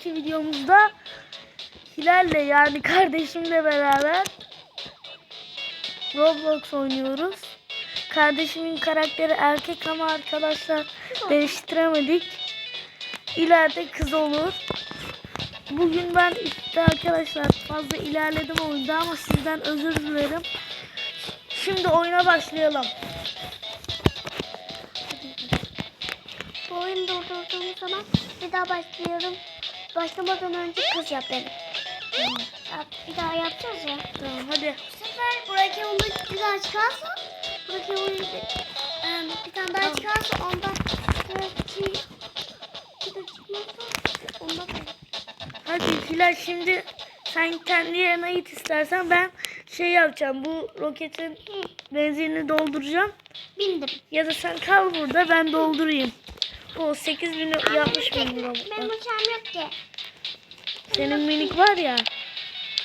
İki videomuzda Hilal'le yani kardeşimle beraber Roblox oynuyoruz. Kardeşimin karakteri erkek ama arkadaşlar değiştiremedik. İleride kız olur. Bugün ben işte arkadaşlar fazla ilerledim oyunda ama sizden özür dilerim. Şimdi oyuna başlayalım. Bu oyunu durdurduğum zaman bir daha başlıyorum. Başlamadan önce kız yap beni. Ya, Bir daha yapacağız ya. Tamam hadi. Bu sefer Burak Yavuz'u bir daha çıkarsa Burak Yavuz'u em, bir tane daha çıkarsa ondan sonraki bir de çıkmazsa ondan Hadi Hilal şimdi sen kendi yerine git istersen ben şey yapacağım. Bu roketin benzinini dolduracağım. bindim. Ya da sen kal burada ben doldurayım. O 8000 yapmış benim Benim robotlar. uçağım yok ki. Senin minik var ya.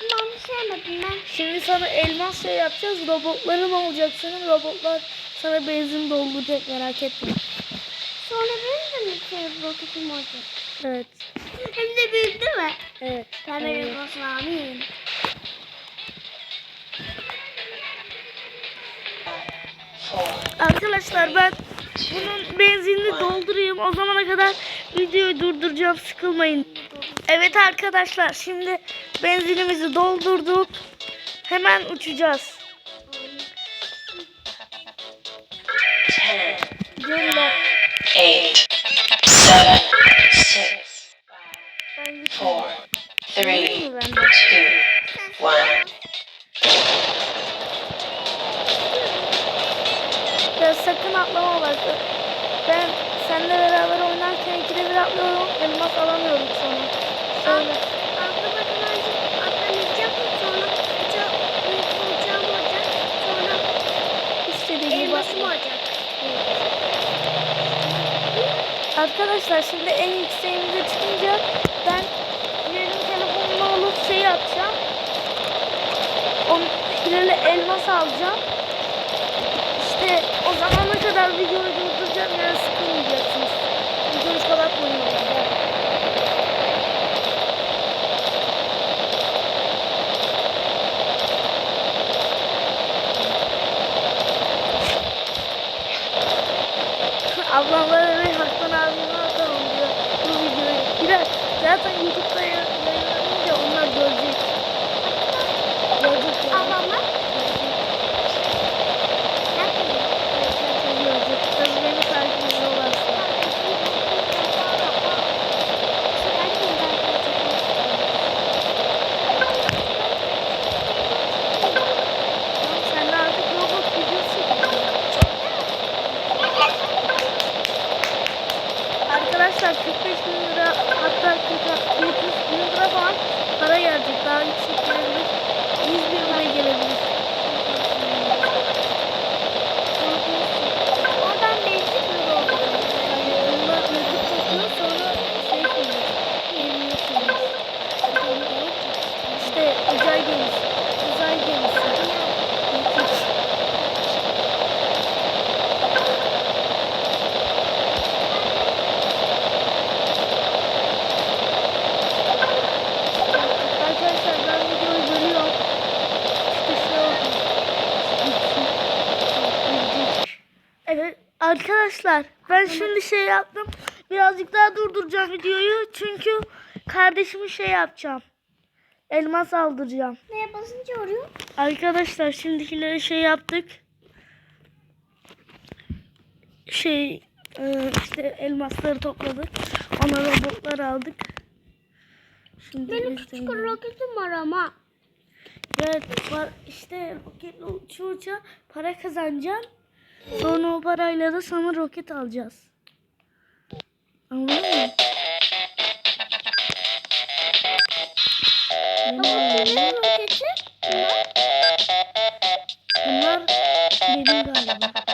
Ama onu sevmedim ben. Şimdi sana elmas şey yapacağız. Robotların olacak senin. Robotlar sana benzin dolduracak merak etme. Sonra benim de mi şey roketim olacak? Evet. Hem de büyük değil mi? Evet. Pembe evet. evet. amin. Arkadaşlar ben bunun benzinini doldurayım. O zamana kadar videoyu durduracağım. Sıkılmayın. Evet arkadaşlar şimdi benzinimizi doldurduk. Hemen uçacağız. Ten, Gönder. eight, seven, six, Ben gittim. four, three, two, one. Sakın atlama bak. Ben seninle beraber oynarken ikide bir atlıyorum. Elmas alamıyorum sonra. Şöyle. Elmasım olacak. Arkadaşlar şimdi en yükseğimize çıkınca ben Hilal'in telefonunu alıp şey yapacağım. Onun Hilal'e elmas alacağım. İşte o zamana kadar videoyu durduracağım yani sıkılmayacaksınız. Videoyu o yüzden. Ablamlara ve Hakan abime atalım diyor bu videoyu. Biraz zaten YouTube'da ya- yayınlanınca onlar görecek. Görecek yani. Ablamla Görecek. Görecek. Tabii beni takip ediyorlarsa. Tamam, Sen de artık robot videosu çekiyorsun. Arkadaşlar 45 bin lira hatta 40 bin lira falan para gelecek. Daha yüksek gelebilir. 100 bin lira gelebilir. Oradan benzin mi oldu? Yani bunlar YouTube çekiyor sonra şey koyuyor. Yerine koyuyor. İşte uzay gemisi. Uzay gemisi. YouTube. Arkadaşlar ben videoyu bölüyorum. İşte şey oldu. Evet arkadaşlar ben şimdi şey yaptım. Birazcık daha durduracağım videoyu. Çünkü kardeşimi şey yapacağım. Elmas aldıracağım. Neye basınca oluyor? Arkadaşlar şimdikilere şey yaptık. Şey e, işte elmasları topladık. Ona robotlar aldık. Şimdi Benim küçük roketim var ama. Evet var işte roketle uça uça para kazanacaksın. Sonra o parayla da sana roket alacağız. Anladın mı? Ama Benim- kimin roketi? Bunlar benim galiba.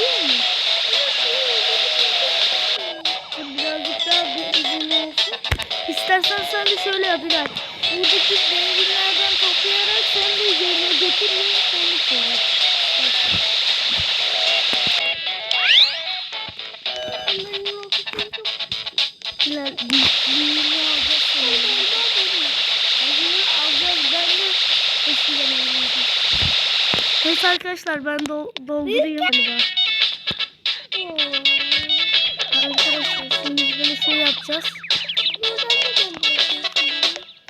Değil mi? Birazcık daha bir uzun olsun. İstersen sen de şöyle yap Bilal. Buradaki benzinlerden toplayarak sen de yerine götürmeyi sen de söyle. Bilal büyüğünü alacağız sonra. Büyüğünü alacağız. Ben de eskiden oynuyordum. Neyse arkadaşlar ben do- doldurayım galiba. Arkadaşlar şimdi biz böyle şey yapacağız.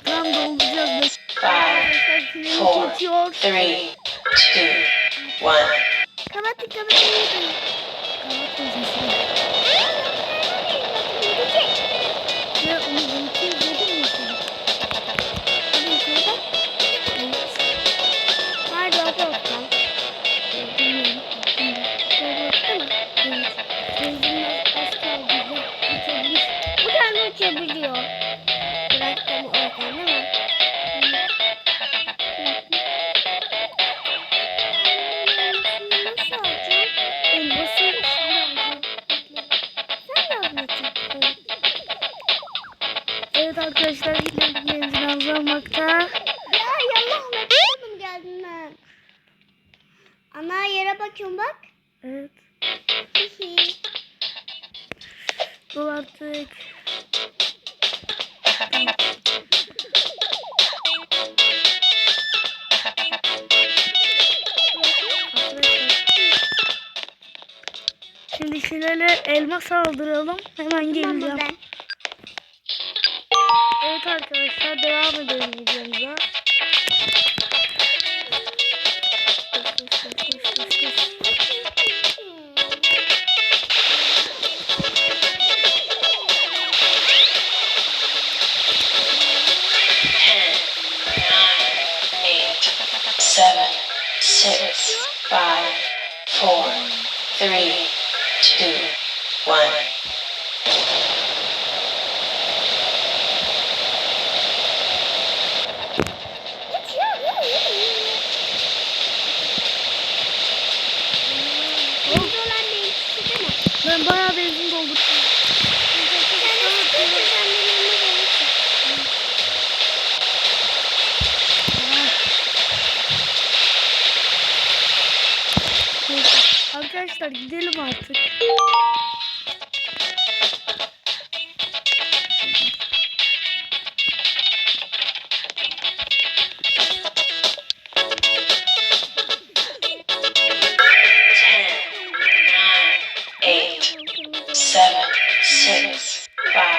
Tam dolduracağız. Five, Arkadaşlar pilimiz Four. bitiyor. three, two, one. Kapatın kapatın. Dol artık. Şimdi şöyle elma saldıralım. Hemen geleceğim. Evet arkadaşlar devam edelim videomuza. Arkadaşlar gidelim artık.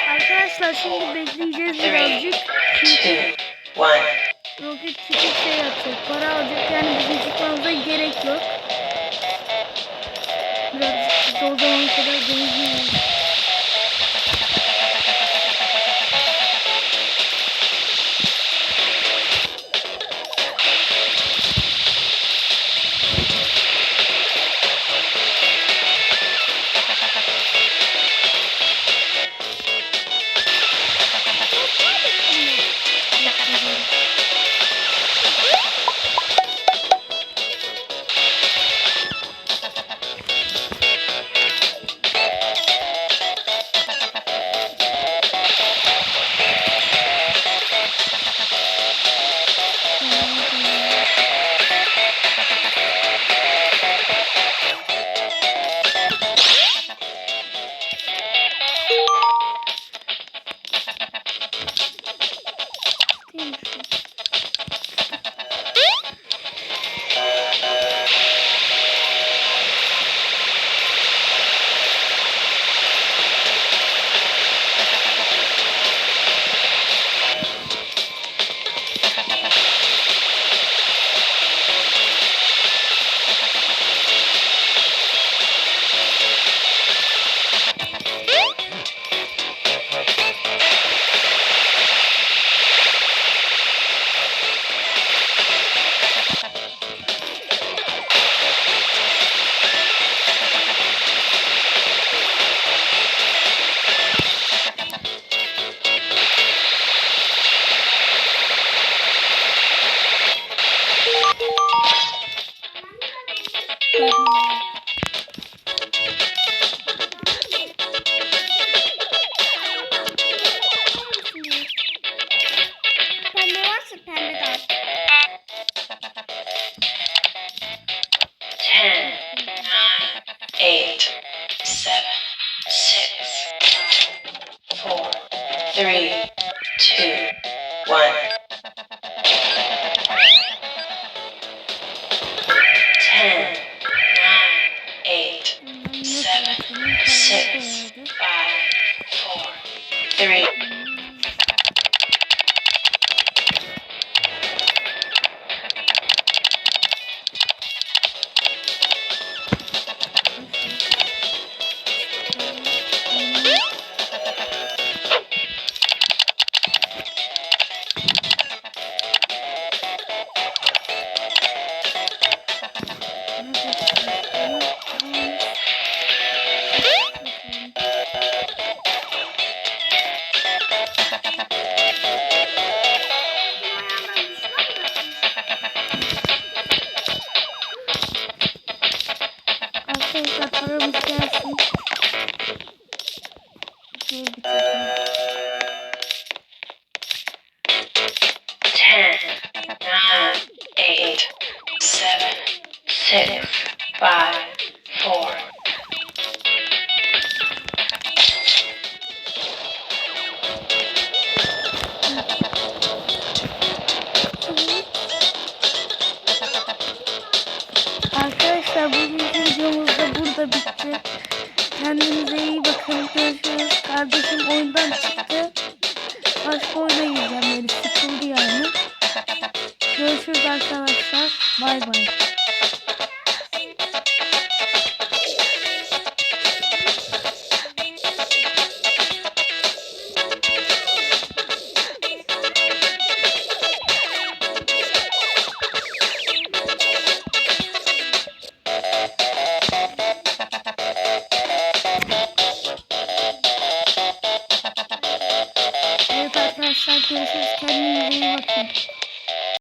Arkadaşlar şimdi bekleyeceğiz birazcık. one. Roket çıkıp şey yapacak. Para alacak yani bizim çıkmamıza gerek yok. Birazcık o zamana kadar benzin Arkadaşlar paramız gelsin. Şöyle bir oyundan çık.